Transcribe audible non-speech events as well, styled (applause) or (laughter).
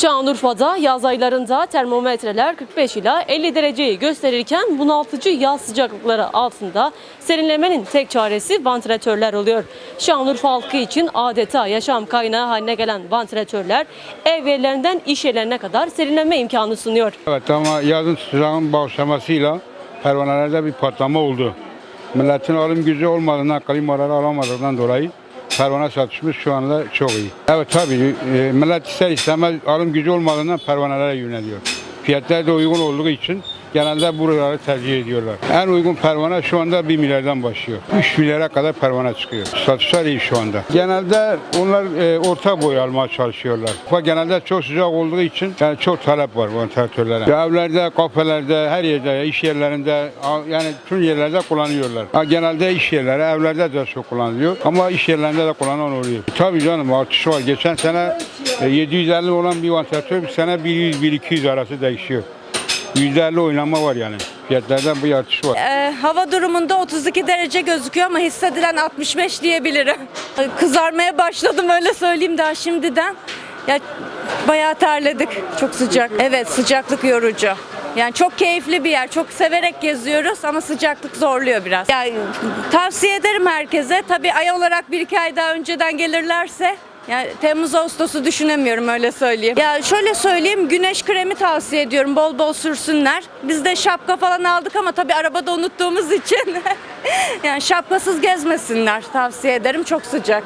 Şanlıurfa'da yaz aylarında termometreler 45 ila 50 dereceyi gösterirken bunaltıcı yaz sıcaklıkları altında serinlemenin tek çaresi vantilatörler oluyor. Şanlıurfa halkı için adeta yaşam kaynağı haline gelen vantilatörler ev yerlerinden iş yerlerine kadar serinleme imkanı sunuyor. Evet ama yazın sıcağın başlamasıyla pervanelerde bir patlama oldu. Milletin alım gücü olmadığından, klimaları alamadığından dolayı pervane satışımız şu anda çok iyi. Evet tabii e, millet ister istemez alım gücü olmadığından pervanelere yöneliyor. Fiyatlar da uygun olduğu için genelde buraları tercih ediyorlar. En uygun pervane şu anda 1 milyardan başlıyor. 3 milyara kadar pervane çıkıyor. Satışlar iyi şu anda. Genelde onlar e, orta boy almaya çalışıyorlar. Fakat genelde çok sıcak olduğu için yani çok talep var vantilatörlere. Evlerde, kafelerde, her yerde, iş yerlerinde yani tüm yerlerde kullanıyorlar. Ha, genelde iş yerleri, evlerde de çok kullanılıyor. Ama iş yerlerinde de kullanan oluyor. Tabii canım artış var. Geçen sene e, 750 olan bir vantilatör bir sene 100-1200 arası değişiyor. %50 oynama var yani. Fiyatlardan bir artış var. Ee, hava durumunda 32 derece gözüküyor ama hissedilen 65 diyebilirim. (laughs) Kızarmaya başladım öyle söyleyeyim daha şimdiden. Ya bayağı terledik. Çok sıcak. Evet sıcaklık yorucu. Yani çok keyifli bir yer. Çok severek geziyoruz ama sıcaklık zorluyor biraz. Yani tavsiye ederim herkese. Tabii ay olarak bir iki ay daha önceden gelirlerse yani Temmuz Ağustos'u düşünemiyorum öyle söyleyeyim. Ya şöyle söyleyeyim güneş kremi tavsiye ediyorum bol bol sürsünler. Biz de şapka falan aldık ama tabii arabada unuttuğumuz için (laughs) yani şapkasız gezmesinler tavsiye ederim çok sıcak.